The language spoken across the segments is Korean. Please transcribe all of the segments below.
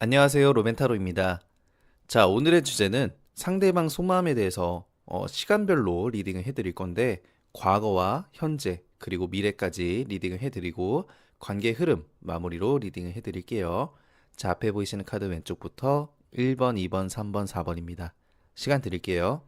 안녕하세요. 로멘타로입니다. 자, 오늘의 주제는 상대방 속마음에 대해서 어, 시간별로 리딩을 해드릴 건데, 과거와 현재, 그리고 미래까지 리딩을 해드리고, 관계 흐름 마무리로 리딩을 해드릴게요. 자, 앞에 보이시는 카드 왼쪽부터 1번, 2번, 3번, 4번입니다. 시간 드릴게요.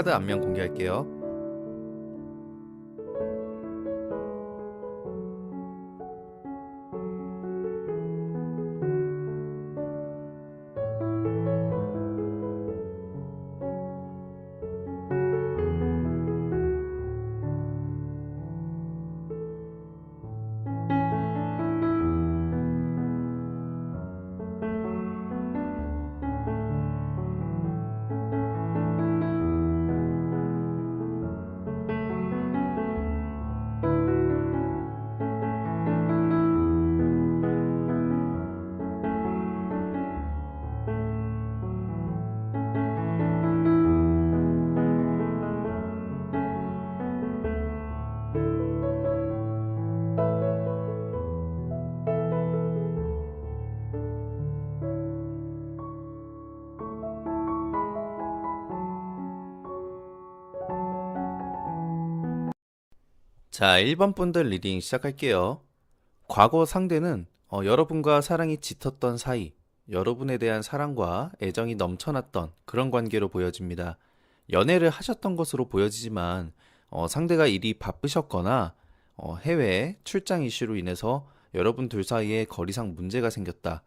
카드 앞면 공개할게요. 자, 1번 분들 리딩 시작할게요. 과거 상대는 어, 여러분과 사랑이 짙었던 사이, 여러분에 대한 사랑과 애정이 넘쳐났던 그런 관계로 보여집니다. 연애를 하셨던 것으로 보여지지만 어, 상대가 일이 바쁘셨거나 어, 해외 출장 이슈로 인해서 여러분 둘 사이에 거리상 문제가 생겼다.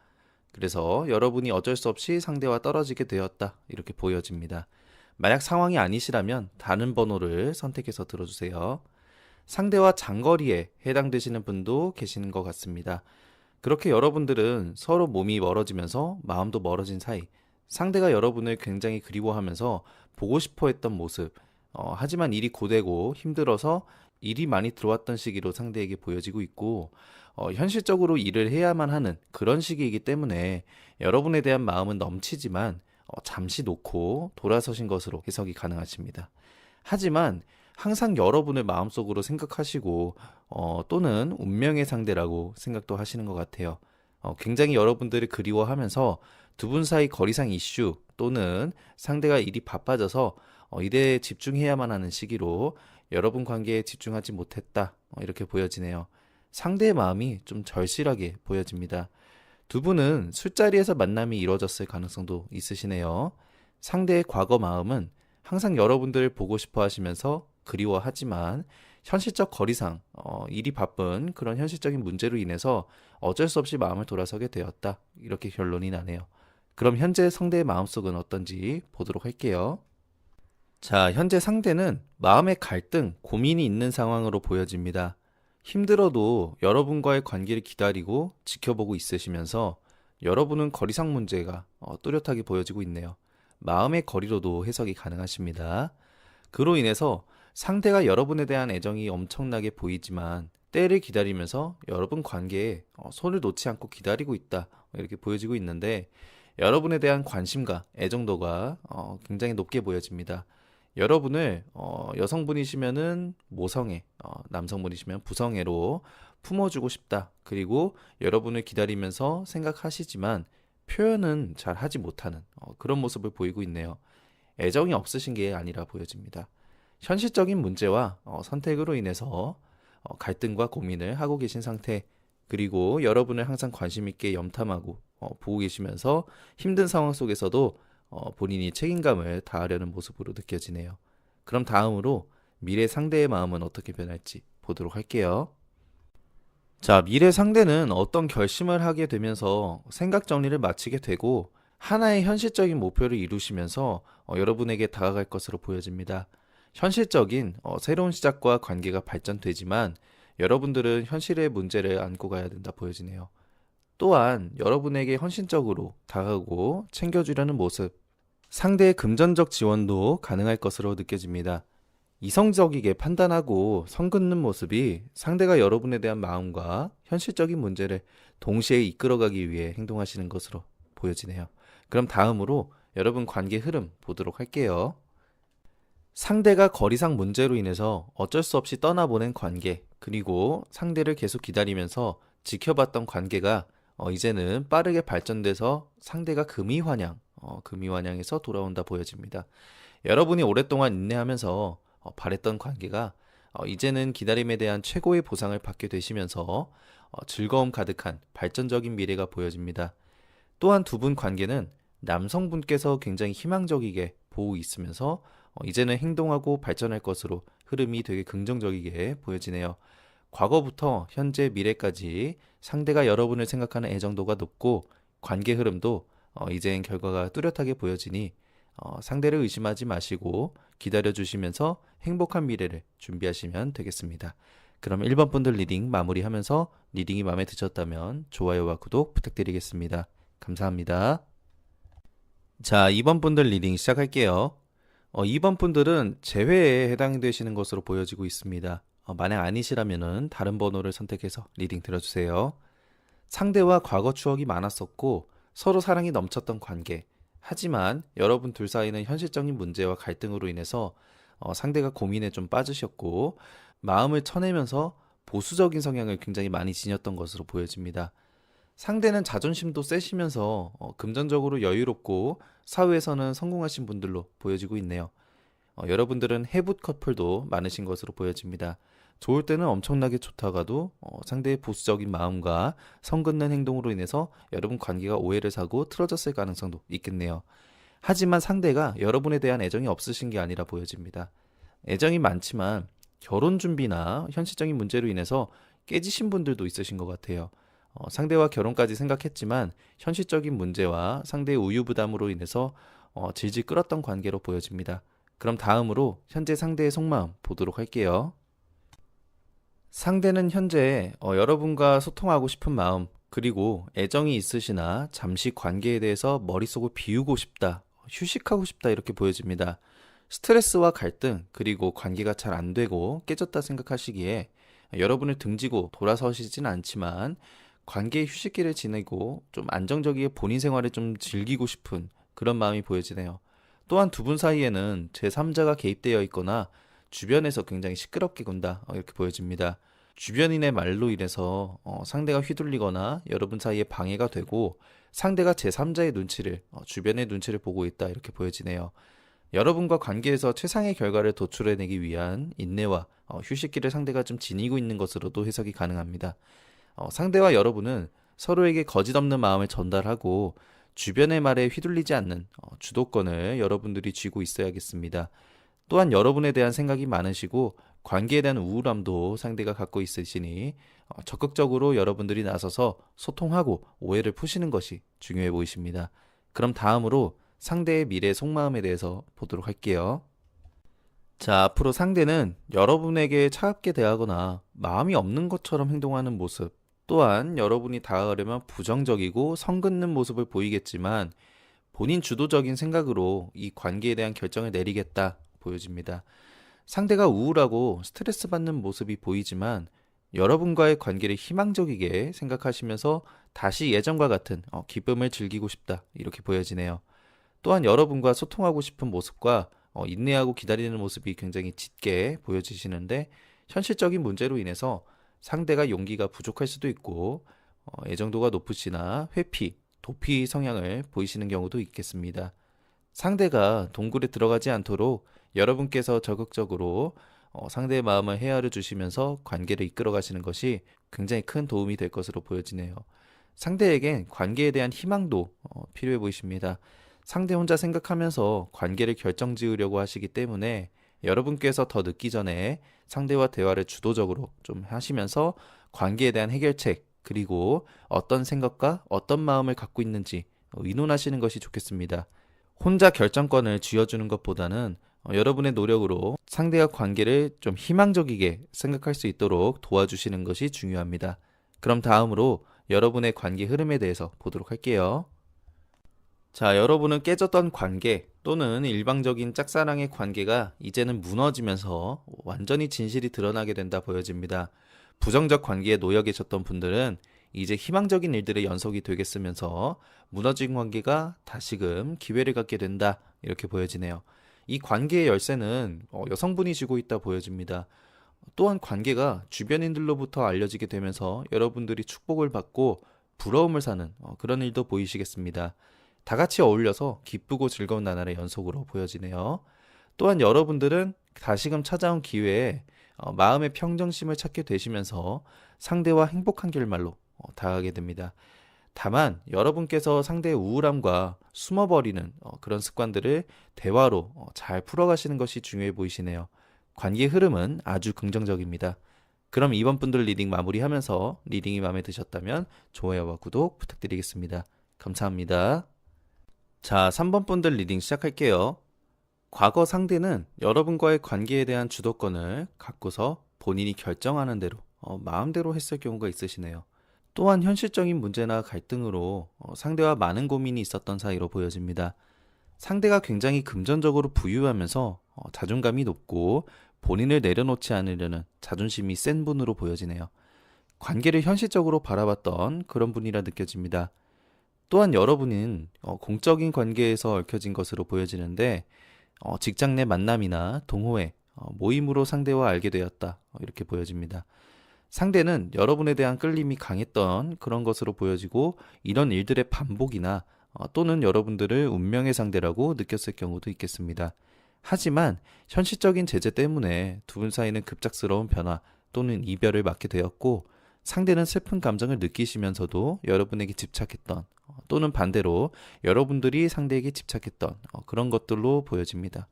그래서 여러분이 어쩔 수 없이 상대와 떨어지게 되었다. 이렇게 보여집니다. 만약 상황이 아니시라면 다른 번호를 선택해서 들어주세요. 상대와 장거리에 해당되시는 분도 계시는 것 같습니다. 그렇게 여러분들은 서로 몸이 멀어지면서 마음도 멀어진 사이, 상대가 여러분을 굉장히 그리워하면서 보고 싶어 했던 모습, 어, 하지만 일이 고되고 힘들어서 일이 많이 들어왔던 시기로 상대에게 보여지고 있고, 어, 현실적으로 일을 해야만 하는 그런 시기이기 때문에 여러분에 대한 마음은 넘치지만 어, 잠시 놓고 돌아서신 것으로 해석이 가능하십니다. 하지만 항상 여러분을 마음속으로 생각하시고 어, 또는 운명의 상대라고 생각도 하시는 것 같아요. 어, 굉장히 여러분들을 그리워하면서 두 분 사이 거리상 이슈 또는 상대가 일이 바빠져서 어, 일에 집중해야만 하는 시기로 여러분 관계에 집중하지 못했다. 어, 이렇게 보여지네요. 상대의 마음이 좀 절실하게 보여집니다. 두 분은 술자리에서 만남이 이루어졌을 가능성도 있으시네요. 상대의 과거 마음은 항상 여러분들을 보고 싶어 하시면서 그리워하지만 현실적 거리상 어, 일이 바쁜 그런 현실적인 문제로 인해서 어쩔 수 없이 마음을 돌아서게 되었다. 이렇게 결론이 나네요. 그럼 현재 상대의 마음속은 어떤지 보도록 할게요. 자, 현재 상대는 마음의 갈등, 고민이 있는 상황으로 보여집니다. 힘들어도 여러분과의 관계를 기다리고 지켜보고 있으시면서 여러분은 거리상 문제가 어, 뚜렷하게 보여지고 있네요. 마음의 거리로도 해석이 가능하십니다. 그로 인해서 상대가 여러분에 대한 애정이 엄청나게 보이지만 때를 기다리면서 여러분 관계에 어, 손을 놓지 않고 기다리고 있다. 이렇게 보여지고 있는데 여러분에 대한 관심과 애정도가 어, 굉장히 높게 보여집니다. 여러분을 어, 여성분이시면은 모성애, 어, 남성분이시면 부성애로 품어주고 싶다. 그리고 여러분을 기다리면서 생각하시지만 표현은 잘 하지 못하는 어, 그런 모습을 보이고 있네요. 애정이 없으신 게 아니라 보여집니다. 현실적인 문제와 어, 선택으로 인해서 어, 갈등과 고민을 하고 계신 상태, 그리고 여러분을 항상 관심 있게 염탐하고 어, 보고 계시면서 힘든 상황 속에서도 어, 본인이 책임감을 다하려는 모습으로 느껴지네요. 그럼 다음으로 미래 상대의 마음은 어떻게 변할지 보도록 할게요. 자, 미래 상대는 어떤 결심을 하게 되면서 생각 정리를 마치게 되고 하나의 현실적인 목표를 이루시면서 어, 여러분에게 다가갈 것으로 보여집니다. 현실적인 어, 새로운 시작과 관계가 발전되지만 여러분들은 현실의 문제를 안고 가야 된다 보여지네요. 또한 여러분에게 헌신적으로 다가오고 챙겨주려는 모습, 상대의 금전적 지원도 가능할 것으로 느껴집니다. 이성적이게 판단하고 선 긋는 모습이 상대가 여러분에 대한 마음과 현실적인 문제를 동시에 이끌어가기 위해 행동하시는 것으로 보여지네요. 그럼 다음으로 여러분 관계 흐름 보도록 할게요. 상대가 거리상 문제로 인해서 어쩔 수 없이 떠나보낸 관계, 그리고 상대를 계속 기다리면서 지켜봤던 관계가 어, 이제는 빠르게 발전돼서 상대가 금이환영, 어, 금이환영에서 돌아온다 보여집니다. 여러분이 오랫동안 인내하면서 어, 바랬던 관계가 어, 이제는 기다림에 대한 최고의 보상을 받게 되시면서 어, 즐거움 가득한 발전적인 미래가 보여집니다. 또한 두 분 관계는 남성분께서 굉장히 희망적이게 보고 있으면서 어, 이제는 행동하고 발전할 것으로 흐름이 되게 긍정적이게 보여지네요. 과거부터 현재 미래까지 상대가 여러분을 생각하는 애정도가 높고 관계 흐름도 어, 이젠 결과가 뚜렷하게 보여지니 어, 상대를 의심하지 마시고 기다려 주시면서 행복한 미래를 준비하시면 되겠습니다. 그럼 1번 분들 리딩 마무리하면서 리딩이 마음에 드셨다면 좋아요와 구독 부탁드리겠습니다. 감사합니다. 자, 2번 분들 리딩 시작할게요. 어, 2번 분들은 재회에 해당되시는 것으로 보여지고 있습니다. 어, 만약 아니시라면은 다른 번호를 선택해서 리딩 들어주세요. 상대와 과거 추억이 많았었고 서로 사랑이 넘쳤던 관계. 하지만 여러분 둘 사이는 현실적인 문제와 갈등으로 인해서 어, 상대가 고민에 좀 빠지셨고 마음을 쳐내면서 보수적인 성향을 굉장히 많이 지녔던 것으로 보여집니다. 상대는 자존심도 세시면서 어, 금전적으로 여유롭고 사회에서는 성공하신 분들로 보여지고 있네요. 어, 여러분들은 해붓 커플도 많으신 것으로 보여집니다. 좋을 때는 엄청나게 좋다가도 어, 상대의 보수적인 마음과 선 긋는 행동으로 인해서 여러분 관계가 오해를 사고 틀어졌을 가능성도 있겠네요. 하지만 상대가 여러분에 대한 애정이 없으신 게 아니라 보여집니다. 애정이 많지만 결혼 준비나 현실적인 문제로 인해서 깨지신 분들도 있으신 것 같아요. 어, 상대와 결혼까지 생각했지만 현실적인 문제와 상대의 우유 부담으로 인해서 어, 질질 끌었던 관계로 보여집니다. 그럼 다음으로 현재 상대의 속마음 보도록 할게요. 상대는 현재 어, 여러분과 소통하고 싶은 마음, 그리고 애정이 있으시나 잠시 관계에 대해서 머릿속을 비우고 싶다, 휴식하고 싶다 이렇게 보여집니다. 스트레스와 갈등, 그리고 관계가 잘 안 되고 깨졌다 생각하시기에 여러분을 등지고 돌아서시진 않지만 관계의 휴식기를 지내고 좀 안정적이게 본인 생활을 좀 즐기고 싶은 그런 마음이 보여지네요. 또한 두 분 사이에는 제3자가 개입되어 있거나 주변에서 굉장히 시끄럽게 군다 어, 이렇게 보여집니다. 주변인의 말로 인해서 어, 상대가 휘둘리거나 여러분 사이에 방해가 되고 상대가 제3자의 눈치를 어, 주변의 눈치를 보고 있다 이렇게 보여지네요. 여러분과 관계에서 최상의 결과를 도출해내기 위한 인내와 어, 휴식기를 상대가 좀 지니고 있는 것으로도 해석이 가능합니다. 어, 상대와 여러분은 서로에게 거짓 없는 마음을 전달하고 주변의 말에 휘둘리지 않는 어, 주도권을 여러분들이 쥐고 있어야겠습니다. 또한 여러분에 대한 생각이 많으시고 관계에 대한 우울함도 상대가 갖고 있으시니 어, 적극적으로 여러분들이 나서서 소통하고 오해를 푸시는 것이 중요해 보이십니다. 그럼 다음으로 상대의 미래 속마음에 대해서 보도록 할게요. 자, 앞으로 상대는 여러분에게 차갑게 대하거나 마음이 없는 것처럼 행동하는 모습, 또한 여러분이 다가가려면 부정적이고 선 긋는 모습을 보이겠지만 본인 주도적인 생각으로 이 관계에 대한 결정을 내리겠다 보여집니다. 상대가 우울하고 스트레스 받는 모습이 보이지만 여러분과의 관계를 희망적이게 생각하시면서 다시 예전과 같은 어, 기쁨을 즐기고 싶다 이렇게 보여지네요. 또한 여러분과 소통하고 싶은 모습과 어, 인내하고 기다리는 모습이 굉장히 짙게 보여지시는데 현실적인 문제로 인해서 상대가 용기가 부족할 수도 있고 어, 애정도가 높으시나 회피, 도피 성향을 보이시는 경우도 있겠습니다. 상대가 동굴에 들어가지 않도록 여러분께서 적극적으로 어, 상대의 마음을 헤아려 주시면서 관계를 이끌어 가시는 것이 굉장히 큰 도움이 될 것으로 보여지네요. 상대에겐 관계에 대한 희망도 어, 필요해 보이십니다. 상대 혼자 생각하면서 관계를 결정 지으려고 하시기 때문에 여러분께서 더 늦기 전에 상대와 대화를 주도적으로 좀 하시면서 관계에 대한 해결책, 그리고 어떤 생각과 어떤 마음을 갖고 있는지 어, 의논하시는 것이 좋겠습니다. 혼자 결정권을 쥐어주는 것보다는 어, 여러분의 노력으로 상대와 관계를 좀 희망적이게 생각할 수 있도록 도와주시는 것이 중요합니다. 그럼 다음으로 여러분의 관계 흐름에 대해서 보도록 할게요. 자, 여러분은 깨졌던 관계 또는 일방적인 짝사랑의 관계가 이제는 무너지면서 완전히 진실이 드러나게 된다 보여집니다. 부정적 관계에 놓여 계셨던 분들은 이제 희망적인 일들의 연속이 되겠으면서 무너진 관계가 다시금 기회를 갖게 된다. 이렇게 보여지네요. 이 관계의 열쇠는 어, 여성분이 쥐고 있다 보여집니다. 또한 관계가 주변인들로부터 알려지게 되면서 여러분들이 축복을 받고 부러움을 사는 어, 그런 일도 보이시겠습니다. 다 같이 어울려서 기쁘고 즐거운 나날의 연속으로 보여지네요. 또한 여러분들은 다시금 찾아온 기회에 어, 마음의 평정심을 찾게 되시면서 상대와 행복한 결말로 어, 다가가게 됩니다. 다만 여러분께서 상대의 우울함과 숨어버리는 어, 그런 습관들을 대화로 어, 잘 풀어가시는 것이 중요해 보이시네요. 관계 흐름은 아주 긍정적입니다. 그럼 이번 분들 리딩 마무리하면서 리딩이 마음에 드셨다면 좋아요와 구독 부탁드리겠습니다. 감사합니다. 자, 3번 분들 리딩 시작할게요. 과거 상대는 여러분과의 관계에 대한 주도권을 갖고서 본인이 결정하는 대로 어, 마음대로 했을 경우가 있으시네요. 또한 현실적인 문제나 갈등으로 어, 상대와 많은 고민이 있었던 사이로 보여집니다. 상대가 굉장히 금전적으로 부유하면서 어, 자존감이 높고 본인을 내려놓지 않으려는 자존심이 센 분으로 보여지네요. 관계를 현실적으로 바라봤던 그런 분이라 느껴집니다. 또한 여러분은 어, 공적인 관계에서 얽혀진 것으로 보여지는데 어, 직장 내 만남이나 동호회, 어, 모임으로 상대와 알게 되었다. 어, 이렇게 보여집니다. 상대는 여러분에 대한 끌림이 강했던 그런 것으로 보여지고 이런 일들의 반복이나 어, 또는 여러분들을 운명의 상대라고 느꼈을 경우도 있겠습니다. 하지만 현실적인 제재 때문에 두 분 사이는 급작스러운 변화 또는 이별을 맞게 되었고 상대는 슬픈 감정을 느끼시면서도 여러분에게 집착했던 어, 또는 반대로 여러분들이 상대에게 집착했던 어, 그런 것들로 보여집니다.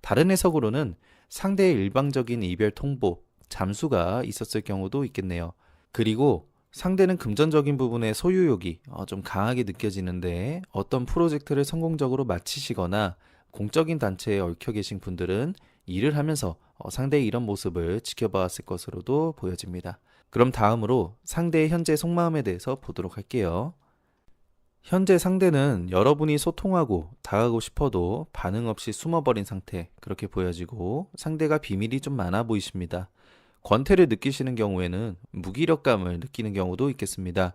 다른 해석으로는 상대의 일방적인 이별 통보, 잠수가 있었을 경우도 있겠네요. 그리고 상대는 금전적인 부분에 소유욕이 어, 좀 강하게 느껴지는데 어떤 프로젝트를 성공적으로 마치시거나 공적인 단체에 얽혀 계신 분들은 일을 하면서 어, 상대의 이런 모습을 지켜봐왔을 것으로도 보여집니다. 그럼 다음으로 상대의 현재 속마음에 대해서 보도록 할게요. 현재 상대는 여러분이 소통하고 다가가고 싶어도 반응 없이 숨어버린 상태 그렇게 보여지고 상대가 비밀이 좀 많아 보이십니다. 권태를 느끼시는 경우에는 무기력감을 느끼는 경우도 있겠습니다.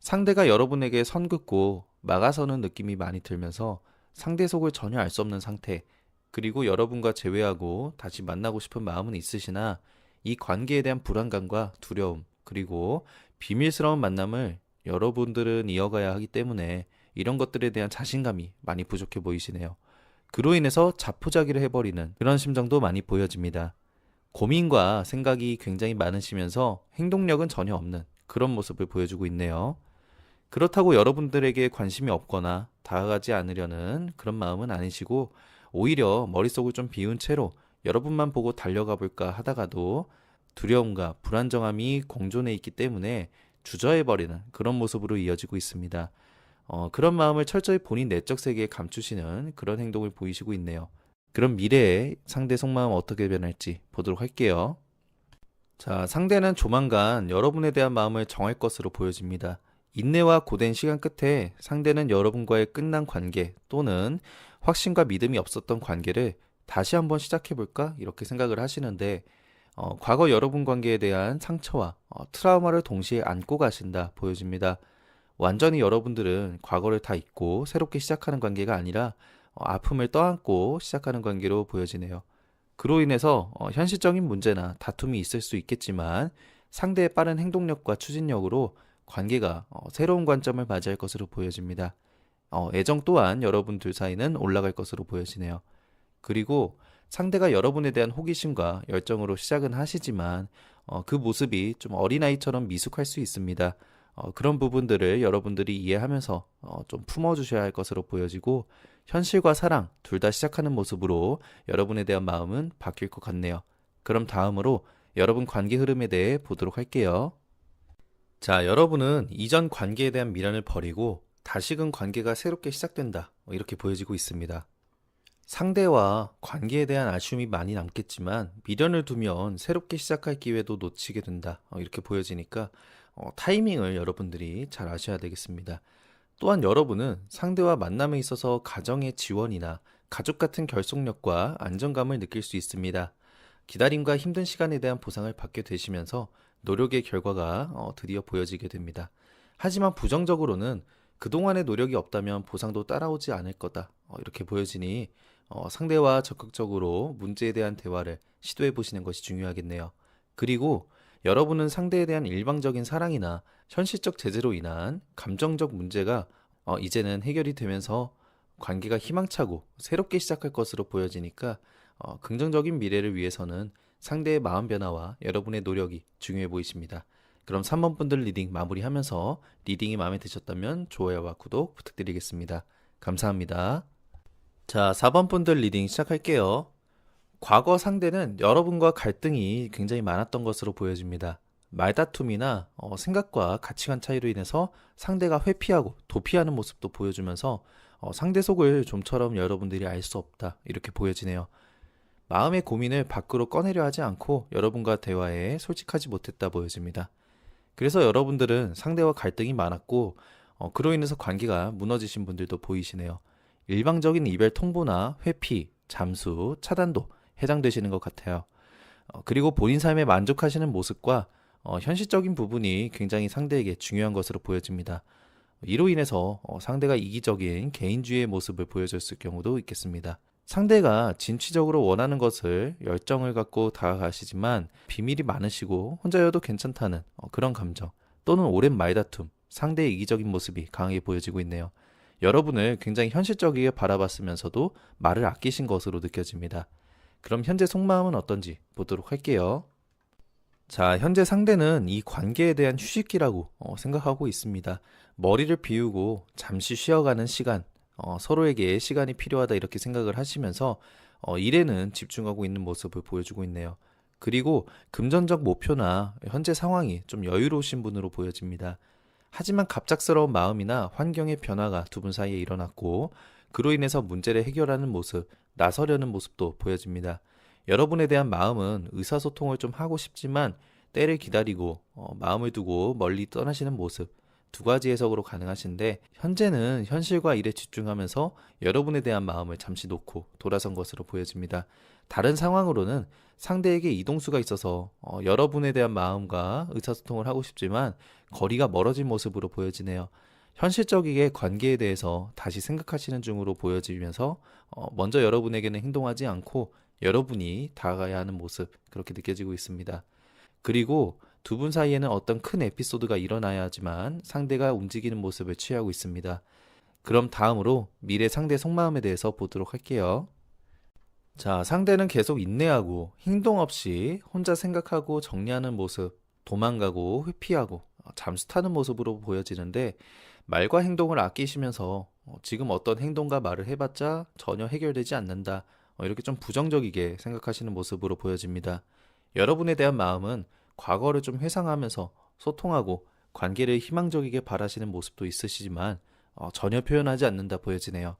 상대가 여러분에게 선 긋고 막아서는 느낌이 많이 들면서 상대 속을 전혀 알 수 없는 상태 그리고 여러분과 재회하고 다시 만나고 싶은 마음은 있으시나 이 관계에 대한 불안감과 두려움 그리고 비밀스러운 만남을 여러분들은 이어가야 하기 때문에 이런 것들에 대한 자신감이 많이 부족해 보이시네요. 그로 인해서 자포자기를 해버리는 그런 심정도 많이 보여집니다. 고민과 생각이 굉장히 많으시면서 행동력은 전혀 없는 그런 모습을 보여주고 있네요. 그렇다고 여러분들에게 관심이 없거나 다가가지 않으려는 그런 마음은 아니시고 오히려 머릿속을 좀 비운 채로 여러분만 보고 달려가 볼까 하다가도 두려움과 불안정함이 공존해 있기 때문에 주저해버리는 그런 모습으로 이어지고 있습니다. 어, 그런 마음을 철저히 본인 내적 세계에 감추시는 그런 행동을 보이시고 있네요. 그럼 미래에 상대 속마음 어떻게 변할지 보도록 할게요. 자, 상대는 조만간 여러분에 대한 마음을 정할 것으로 보여집니다. 인내와 고된 시간 끝에 상대는 여러분과의 끝난 관계 또는 확신과 믿음이 없었던 관계를 다시 한번 시작해볼까? 이렇게 생각을 하시는데, 어, 과거 여러분 관계에 대한 상처와 어, 트라우마를 동시에 안고 가신다 보여집니다. 완전히 여러분들은 과거를 다 잊고 새롭게 시작하는 관계가 아니라 어, 아픔을 떠안고 시작하는 관계로 보여지네요. 그로 인해서 어, 현실적인 문제나 다툼이 있을 수 있겠지만 상대의 빠른 행동력과 추진력으로 관계가 어, 새로운 관점을 맞이할 것으로 보여집니다. 어, 애정 또한 여러분 둘 사이는 올라갈 것으로 보여지네요. 그리고 상대가 여러분에 대한 호기심과 열정으로 시작은 하시지만 어, 그 모습이 좀 어린아이처럼 미숙할 수 있습니다. 어, 그런 부분들을 여러분들이 이해하면서 어, 좀 품어주셔야 할 것으로 보여지고 현실과 사랑 둘 다 시작하는 모습으로 여러분에 대한 마음은 바뀔 것 같네요. 그럼 다음으로 여러분 관계 흐름에 대해 보도록 할게요. 자, 여러분은 이전 관계에 대한 미련을 버리고 다시금 관계가 새롭게 시작된다. 어, 이렇게 보여지고 있습니다. 상대와 관계에 대한 아쉬움이 많이 남겠지만 미련을 두면 새롭게 시작할 기회도 놓치게 된다. 어, 이렇게 보여지니까 어, 타이밍을 여러분들이 잘 아셔야 되겠습니다. 또한 여러분은 상대와 만남에 있어서 가정의 지원이나 가족 같은 결속력과 안정감을 느낄 수 있습니다. 기다림과 힘든 시간에 대한 보상을 받게 되시면서 노력의 결과가 어, 드디어 보여지게 됩니다. 하지만 부정적으로는 그동안의 노력이 없다면 보상도 따라오지 않을 거다. 어, 이렇게 보여지니 어, 상대와 적극적으로 문제에 대한 대화를 시도해 보시는 것이 중요하겠네요. 그리고 여러분은 상대에 대한 일방적인 사랑이나 현실적 제재로 인한 감정적 문제가 어, 이제는 해결이 되면서 관계가 희망차고 새롭게 시작할 것으로 보여지니까 어, 긍정적인 미래를 위해서는 상대의 마음 변화와 여러분의 노력이 중요해 보이십니다. 그럼 3번 분들 리딩 마무리하면서 리딩이 마음에 드셨다면 좋아요와 구독 부탁드리겠습니다. 감사합니다. 자, 4번 분들 리딩 시작할게요. 과거 상대는 여러분과 갈등이 굉장히 많았던 것으로 보여집니다. 말다툼이나 어, 생각과 가치관 차이로 인해서 상대가 회피하고 도피하는 모습도 보여주면서 어, 상대 속을 좀처럼 여러분들이 알 수 없다 이렇게 보여지네요. 마음의 고민을 밖으로 꺼내려 하지 않고 여러분과 대화에 솔직하지 못했다 보여집니다. 그래서 여러분들은 상대와 갈등이 많았고 어, 그로 인해서 관계가 무너지신 분들도 보이시네요. 일방적인 이별 통보나 회피, 잠수, 차단도 해당되시는 것 같아요. 어, 그리고 본인 삶에 만족하시는 모습과 어, 현실적인 부분이 굉장히 상대에게 중요한 것으로 보여집니다. 이로 인해서 어, 상대가 이기적인 개인주의의 모습을 보여줬을 경우도 있겠습니다. 상대가 진취적으로 원하는 것을 열정을 갖고 다가가시지만 비밀이 많으시고 혼자여도 괜찮다는 어, 그런 감정 또는 오랜 말다툼, 상대의 이기적인 모습이 강하게 보여지고 있네요. 여러분을 굉장히 현실적이게 바라봤으면서도 말을 아끼신 것으로 느껴집니다. 그럼 현재 속마음은 어떤지 보도록 할게요. 자, 현재 상대는 이 관계에 대한 휴식기라고 어, 생각하고 있습니다. 머리를 비우고 잠시 쉬어가는 시간, 어, 서로에게 시간이 필요하다 이렇게 생각을 하시면서 어, 일에는 집중하고 있는 모습을 보여주고 있네요. 그리고 금전적 목표나 현재 상황이 좀 여유로우신 분으로 보여집니다. 하지만 갑작스러운 마음이나 환경의 변화가 두 분 사이에 일어났고 그로 인해서 문제를 해결하는 모습, 나서려는 모습도 보여집니다. 여러분에 대한 마음은 의사소통을 좀 하고 싶지만 때를 기다리고 어, 마음을 두고 멀리 떠나시는 모습 두 가지 해석으로 가능하신데 현재는 현실과 일에 집중하면서 여러분에 대한 마음을 잠시 놓고 돌아선 것으로 보여집니다. 다른 상황으로는 상대에게 이동수가 있어서 어, 여러분에 대한 마음과 의사소통을 하고 싶지만 거리가 멀어진 모습으로 보여지네요. 현실적이게 관계에 대해서 다시 생각하시는 중으로 보여지면서 어, 먼저 여러분에게는 행동하지 않고 여러분이 다가가야 하는 모습 그렇게 느껴지고 있습니다. 그리고 두 분 사이에는 어떤 큰 에피소드가 일어나야 하지만 상대가 움직이는 모습을 취하고 있습니다. 그럼 다음으로 미래 상대 속마음에 대해서 보도록 할게요. 자, 상대는 계속 인내하고 행동 없이 혼자 생각하고 정리하는 모습, 도망가고 회피하고 어, 잠수 타는 모습으로 보여지는데 말과 행동을 아끼시면서 어, 지금 어떤 행동과 말을 해봤자 전혀 해결되지 않는다. 어, 이렇게 좀 부정적이게 생각하시는 모습으로 보여집니다. 여러분에 대한 마음은 과거를 좀 회상하면서 소통하고 관계를 희망적이게 바라시는 모습도 있으시지만 어, 전혀 표현하지 않는다 보여지네요.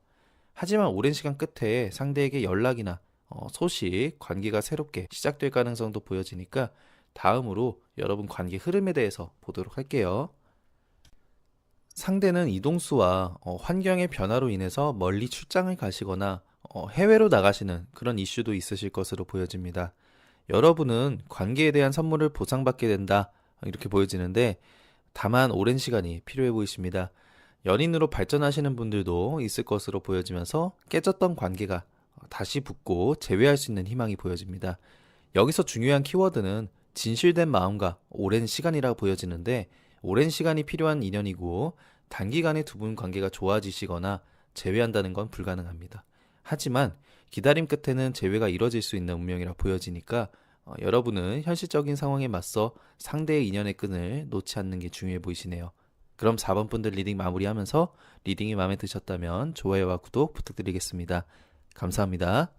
하지만 오랜 시간 끝에 상대에게 연락이나 어, 소식, 관계가 새롭게 시작될 가능성도 보여지니까 다음으로 여러분 관계 흐름에 대해서 보도록 할게요. 상대는 이동수와 어, 환경의 변화로 인해서 멀리 출장을 가시거나 어, 해외로 나가시는 그런 이슈도 있으실 것으로 보여집니다. 여러분은 관계에 대한 선물을 보상받게 된다. 이렇게 보여지는데 다만 오랜 시간이 필요해 보이십니다. 연인으로 발전하시는 분들도 있을 것으로 보여지면서 깨졌던 관계가 다시 붙고 재회할 수 있는 희망이 보여집니다. 여기서 중요한 키워드는 진실된 마음과 오랜 시간이라 보여지는데 오랜 시간이 필요한 인연이고 단기간에 두 분 관계가 좋아지시거나 재회한다는 건 불가능합니다. 하지만 기다림 끝에는 재회가 이뤄질 수 있는 운명이라 보여지니까 어, 여러분은 현실적인 상황에 맞서 상대의 인연의 끈을 놓지 않는 게 중요해 보이시네요. 그럼 4번 분들 리딩 마무리하면서 리딩이 마음에 드셨다면 좋아요와 구독 부탁드리겠습니다. 감사합니다.